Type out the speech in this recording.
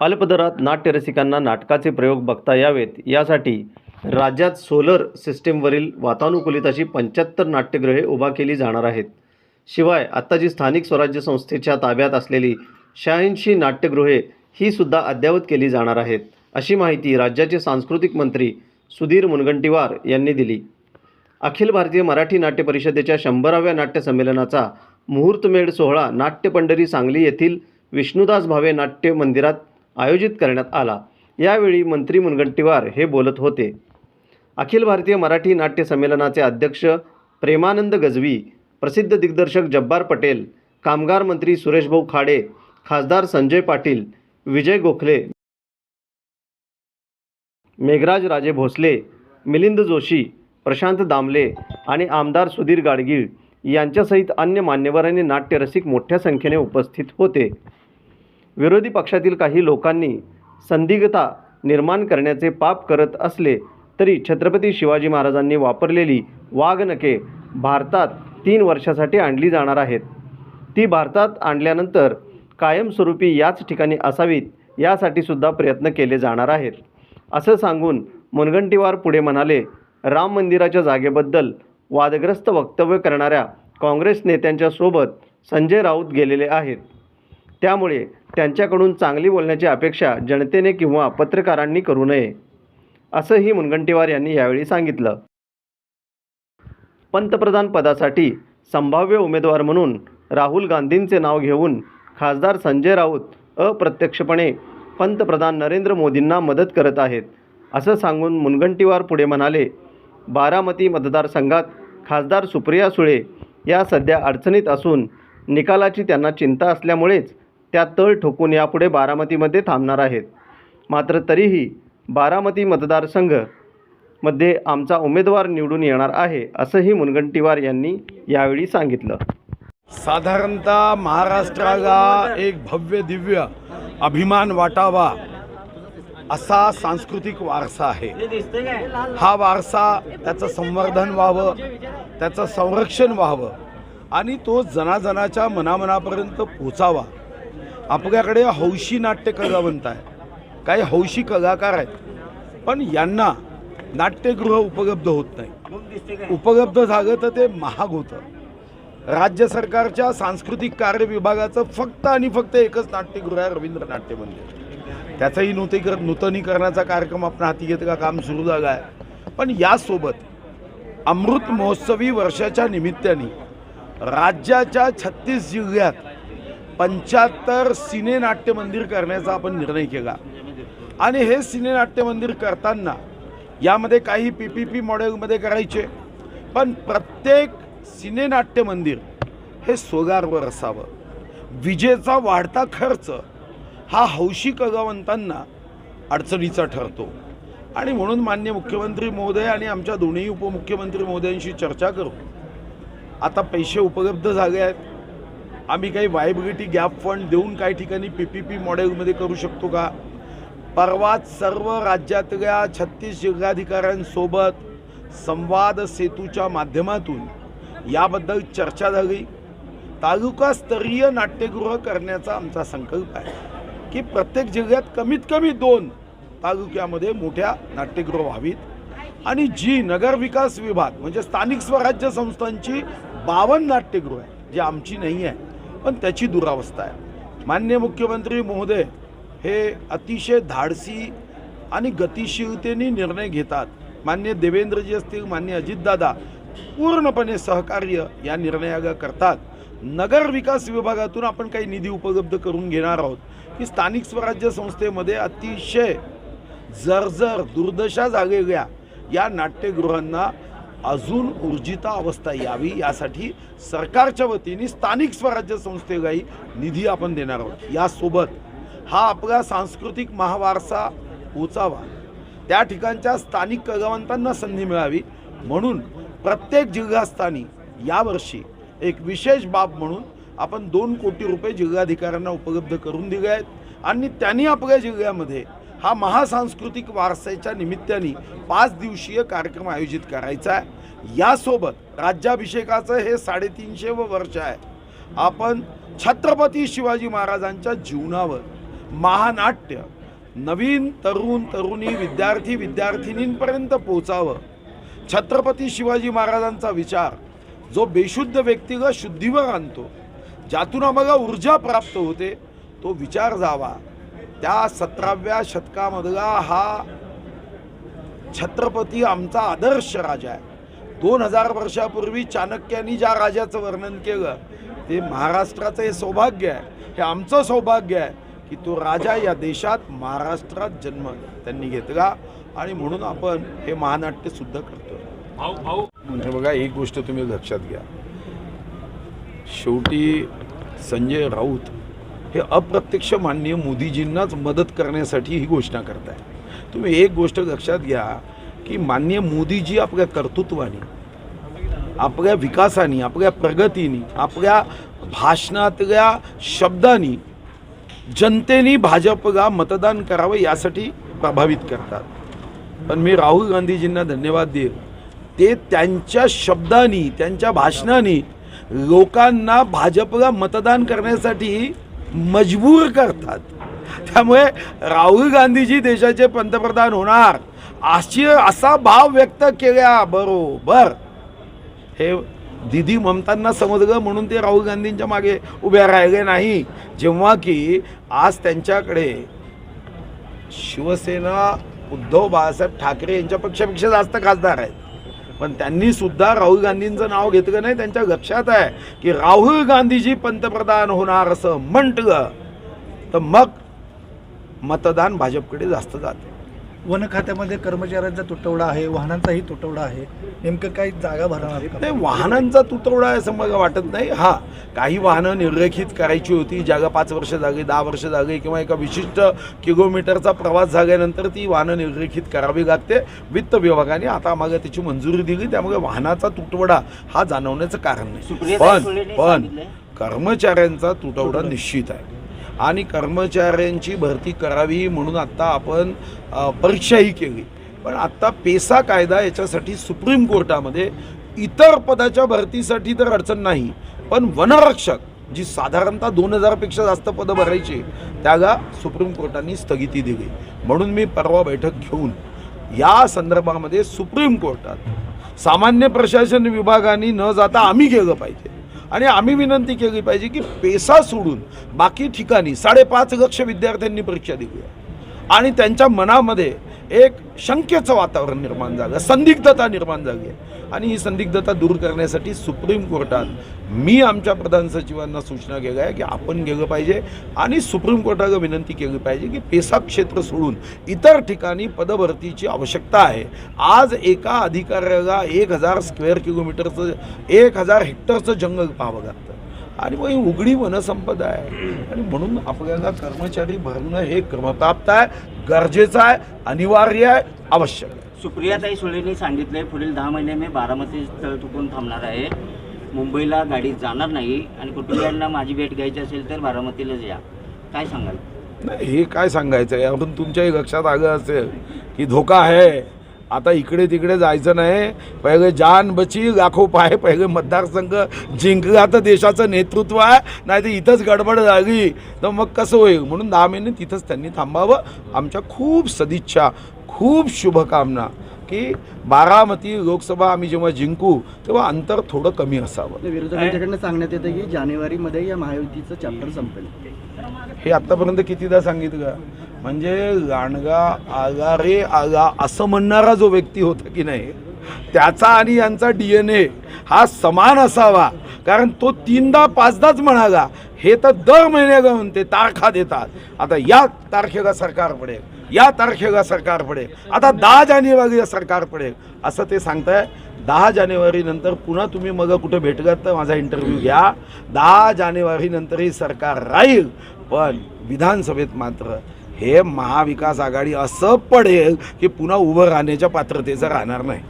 अल्पदरात नाट्यरसिकांना नाटकाचे प्रयोग बघता यावेत. यासाठी राज्यात सोलर सिस्टीमवरील वातानुकूलिताची पंच्याहत्तर नाट्यगृहे उभा केली जाणार आहेत. शिवाय आत्ता जी स्थानिक स्वराज्य संस्थेच्या ताब्यात असलेली शहाऐंशी नाट्यगृहे ही सुद्धा अद्ययावत केली जाणार आहेत अशी माहिती राज्याचे सांस्कृतिक मंत्री सुधीर मुनगंटीवार यांनी दिली. अखिल भारतीय मराठी नाट्य परिषदेच्या शंभराव्या नाट्य संमेलनाचा मुहूर्तमेढ सोहळा नाट्यपंढरी सांगली येथील विष्णुदास भावे नाट्य मंदिरात आयोजित करण्यात आला. यावेळी मंत्री मुनगंटीवार हे बोलत होते. अखिल भारतीय मराठी नाट्य संमेलनाचे अध्यक्ष प्रेमानंद गजवी प्रसिद्ध दिग्दर्शक जब्बार पटेल कामगार मंत्री सुरेशभाऊ खाडे खासदार संजय पाटील विजय गोखले मेघराज राजे भोसले मिलिंद जोशी प्रशांत दामले आणि आमदार सुधीर गाडगीळ यांच्यासहित अन्य मान्यवरांनी नाट्यरसिक मोठ्या संख्येने उपस्थित होते. विरोधी पक्षातील काही लोकांनी संदिग्धता निर्माण करण्याचे पाप करत असले तरी छत्रपती शिवाजी महाराजांनी वापरलेली वाघनखे भारतात तीन वर्षासाठी आणली जाणार आहेत. ती भारतात आणल्यानंतर कायमस्वरूपी याच ठिकाणी असावीत यासाठी सुद्धा प्रयत्न केले जाणार आहेत. असं सांगून मुनगंटीवार पुढे म्हणाले राम मंदिराच्या जागेबद्दल वादग्रस्त वक्तव्य करणाऱ्या काँग्रेस नेत्यांच्या सोबत संजय राऊत गेलेले आहेत. त्यामुळे त्यांच्याकडून चांगली बोलण्याची अपेक्षा जनतेने किंवा पत्रकारांनी करू नये असंही मुनगंटीवार यांनी यावेळी सांगितलं. पंतप्रधान पदासाठी संभाव्य उमेदवार म्हणून राहुल गांधींचे नाव घेऊन खासदार संजय राऊत अप्रत्यक्षपणे पंतप्रधान नरेंद्र मोदींना मदत करत आहेत असं सांगून मुनगंटीवार पुढे म्हणाले बारामती मतदारसंघात खासदार सुप्रिया सुळे या सध्या अडचणीत असून निकालाची त्यांना चिंता असल्यामुळेच त्या तळ ठोकून यापुढे बारामतीमध्ये थांबणार आहेत. मात्र तरीही बारामती मतदारसंघमध्ये आमचा उमेदवार निवडून येणार आहे असंही मुनगंटीवार यांनी यावेळी सांगितलं. साधारणतः महाराष्ट्राला एक भव्य दिव्य अभिमान वाटावा असा सांस्कृतिक वारसा आहे. हा वारसा त्याचं संवर्धन व्हावं त्याचं संरक्षण व्हावं आणि तो जनाजनाच्या मनामनापर्यंत पोचावा. आपल्याकडे हौशी नाट्य कलावंत आहे काही हौशी कलाकार आहेत. पण यांना नाट्यगृह उपलब्ध होत नाही. उपलब्ध झालं तर ते महाग होतं. राज्य सरकारच्या सांस्कृतिक कार्य विभागाचं फक्त आणि फक्त एकच नाट्यगृह आहे रवींद्र नाट्य मंदिर. त्याचंही नूतनीकर नूतनीकरणाचा कार्यक्रम आपण हाती घेतला काम सुरू झालं आहे. पण यासोबत अमृत महोत्सवी वर्षाच्या निमित्ताने राज्याच्या छत्तीस जिल्ह्यात पंच्याहत्तर सिने नाट्य मंदिर करण्याचा आपण निर्णय केला. आणि हे सिने नाट्य मंदिर करताना यामध्ये काही पी पी पी मॉडेलमध्ये करायचे पण प्रत्येक सिने नाट्य मंदिर हे सोगारवर असावं. विजेचा वाढता खर्च हा हौशी कगावंतांना अडचणीचा ठरतो. आणि म्हणून मान्य मुख्यमंत्री महोदय आणि आमच्या दोन्ही उपमुख्यमंत्री महोदयांशी चर्चा करू. आता पैसे उपलब्ध झाले आहेत. आम्ही काही वायबिलिटी गॅप फंड देऊन काही ठिकाणी पी पी पी मॉडेलमध्ये करू शकतो का? परवाच सर्व राज्यातल्या छत्तीस जिल्हाधिकाऱ्यांसोबत संवाद सेतूच्या माध्यमातून याबद्दल चर्चा झाली. तालुकास्तरीय नाट्यगृह करण्याचा आमचा संकल्प आहे की प्रत्येक जिल्ह्यात कमीत कमी दोन तालुक्यामध्ये मोठ्या नाट्यगृह व्हावीत आणि जी नगरविकास विभाग म्हणजे स्थानिक स्वराज्य संस्थांची बावन्न नाट्यगृह आहे जी आमची नाही आहे पण त्याची दुरावस्था आहे. मान्य मुख्यमंत्री महोदय हे अतिशय धाडसी आणि गतिशीलतेने निर्णय घेतात. मान्य देवेंद्रजी असतील मान्य अजितदादा पूर्णपणे सहकार्य या निर्णयाला करतात. नगर विकास विभागातून आपण काही निधी उपलब्ध करून घेणार आहोत. की स्थानिक स्वराज्य संस्थेमध्ये अतिशय जर्जर दुर्दशा झालेल्या या नाट्यगृहांना अजून ऊर्जिता अवस्था यावी यासाठी सरकारच्या वतीने स्थानिक स्वराज्य संस्थेलाही निधी आपण देणार आहोत. यासोबत हा आपला सांस्कृतिक महावारसा पोचावा. त्या ठिकाणच्या स्थानिक कलावंतांना संधी मिळावी. म्हणून प्रत्येक जिल्हास्थानी यावर्षी एक विशेष बाब म्हणून आपण दोन कोटी रुपये जिल्हाधिकाऱ्यांना उपलब्ध करून दिले आहेत आणि त्यांनी आपल्या जिल्ह्यामध्ये हा महासांस्कृतिक वारसाच्या निमित्ताने पाच दिवसीय कार्यक्रम आयोजित करायचा आहे. यासोबत राज्याभिषेकाचं हे साडेतीनशे व वर्ष आहे. आपण छत्रपती शिवाजी महाराजांच्या जीवनावर महानाट्य नवीन तरुण तरुणी विद्यार्थी विद्यार्थिनींपर्यंत पोचावं छत्रपती शिवाजी महाराजांचा विचार जो बेशुद्ध व्यक्तिगत शुद्धीवर आणतो ज्यातून आम्हाला ऊर्जा प्राप्त होते तो विचार जावा. त्या सतराव्या शतकामधला हा छत्रपती आमचा आदर्श राजा आहे. दोन हजार वर्षापूर्वी चाणक्यांनी ज्या राजाचं वर्णन केलं ते महाराष्ट्राचं हे सौभाग्य आहे. हे आमचं सौभाग्य आहे की तो राजा या देशात महाराष्ट्रात जन्म त्यांनी घेतला आणि म्हणून आपण हे महानाट्यसुद्धा करतो म्हणजे बघा एक गोष्ट तुम्ही लक्षात घ्या. शेवटी संजय राऊत हे अप्रत्यक्ष माननीय मोदीजींनाच मदत करण्यासाठी ही घोषणा करताय. तुम्ही एक गोष्ट लक्षात घ्या की माननीय मोदीजी आपल्या कर्तृत्वाने आपल्या विकासाने आपल्या प्रगतीने आपल्या भाषणातल्या शब्दांनी जनतेने भाजपला मतदान करावं यासाठी प्रभावित करतात. पण मी राहुल गांधीजींना धन्यवाद देईल. ते त्यांच्या शब्दांनी त्यांच्या भाषणाने लोकांना भाजपला मतदान करण्यासाठी मजबूर करतात. त्यामुळे राहुल गांधीजी देशाचे पंतप्रधान होणार. अशी असा भाव व्यक्त केल्या बरोबर. हे दिदी ममतांना समजलं म्हणून ते राहुल गांधींच्या मागे उभ्या राहिले नाही. जेव्हा की आज त्यांच्याकडे शिवसेना उद्धव बाळासाहेब ठाकरे यांच्या पक्षापेक्षा जास्त खासदार आहेत. पण त्यांनी सुद्धा राहुल गांधींचं नाव घेतलं नाही त्यांच्या लक्षात आहे की राहुल गांधीजी पंतप्रधान होणार असं म्हटलं तर मग मतदान भाजपकडे जास्त जाते. वन खात्यामध्ये कर्मचाऱ्यांचा तुटवडा आहे वाहनांचाही तुटवडा आहे. नेमकं काही जागा भरणार नाही वाहनांचा तुटवडा आहे असं मला वाटत नाही. हा काही वाहनं निर्रेखित करायची होती. ज्याला पाच वर्ष झाली दहा वर्ष झाली किंवा एका विशिष्ट किलोमीटरचा प्रवास झाल्यानंतर ती वाहनं निर्रेखित करावी लागते. वित्त विभागाने आता आम्हाला त्याची मंजुरी दिली. त्यामुळे वाहनाचा तुटवडा हा जाणवण्याचं कारण नाही. पण पण. कर्मचाऱ्यांचा तुटवडा निश्चित आहे. आणि कर्मचाऱ्यांची भरती करावी म्हणून आत्ता आपण परीक्षाही केली. पण आत्ता पेसा कायदा याच्यासाठी सुप्रीम कोर्टामध्ये इतर पदाच्या भरतीसाठी तर अडचण नाही. पण वनरक्षक जी साधारणतः दोन हजारपेक्षा जास्त पदं भरायची त्याला सुप्रीम कोर्टाने स्थगिती दिली. म्हणून मी परवा बैठक घेऊन या संदर्भामध्ये सुप्रीम कोर्टात सामान्य प्रशासन विभागाने न जाता आम्ही गेलं पाहिजे. आणि आम्ही विनंती केली पाहिजे की पेसा सोडून बाकी ठिकाणी साडेपाच लक्ष विद्यार्थ्यांनी परीक्षा दिली आणि त्यांच्या मनामध्ये एक शंकेचं वातावरण निर्माण झालं संदिग्धता निर्माण झाली आहे. आणि ही संदिग्धता दूर करण्यासाठी सुप्रीम कोर्टात मी आमच्या प्रधान सचिवांना सूचना केल्या आहे की आपण गेलं पाहिजे आणि सुप्रीम कोर्टाला विनंती केली पाहिजे की पेसा क्षेत्र सोडून इतर ठिकाणी पदभरतीची आवश्यकता आहे. आज एका अधिकाऱ्याला एक हजार स्क्वेअर किलोमीटरचं एक हजार हेक्टरचं जंगल पाहावं लागतं. आणि मग ही उघडी वनसंपदा आहे. आणि म्हणून आपल्याला कर्मचारी भरणं हे क्रमप्राप्त आहे गरजेचं आहे अनिवार्य आहे आवश्यक आहे. सुप्रियाताई सुळेंनी सांगितलंय पुढील दहा महिने मी बारामती तळ चुकून थांबणार आहे. मुंबईला गाडी जाणार नाही आणि कुटुंबियांना माझी भेट घ्यायची असेल तर बारामतीलाच या काय सांगाल? नाही हे काय सांगायचं आहे यावरून तुमच्याही लक्षात आलं असेल की धोका आहे. आता इकडे तिकडे जायचं नाही. पहिले जान बची लाखो पाय पहिले मतदारसंघ जिंकला तर देशाचं नेतृत्व आहे. नाही तर इथंच गडबड झाली. तर मग कसं होईल? म्हणून दहा महिने तिथंच त्यांनी थांबावं. आमच्या खूप सदिच्छा खूप शुभकामना. की बारामती लोकसभा आम्ही जेव्हा जिंकू तेव्हा अंतर थोडं कमी असावं. विरोधकांच्याकडनं सांगण्यात येतं की जानेवारीमध्ये या महायुतीचं चॅप्टर संपेल. हे आत्तापर्यंत कितीदा सांगितलं म्हणजे लांडगा आगा रे आगा असं म्हणणारा जो व्यक्ती होता की नाही त्याचा आणि यांचा डी एन ए हा समान असावा. कारण तो तीनदा पाचदाच म्हणाला हे तर दर महिन्याला म्हणते तारखा देतात. आता या तारखेला सरकार पडेल. या तारखेला सरकार पडेल. आता दहा जानेवारीला सरकार पडेल. असं ते सांगताय. दहा जानेवारीनंतर पुन्हा तुम्ही मग कुठे भेटलात तर माझा इंटरव्ह्यू घ्या. दहा जानेवारीनंतरही सरकार राहील. पण विधानसभेत मात्र हे महाविकास आघाडी असं पडेल की पुन्हा उभं राहण्याच्या पात्रतेचं राहणार नाही.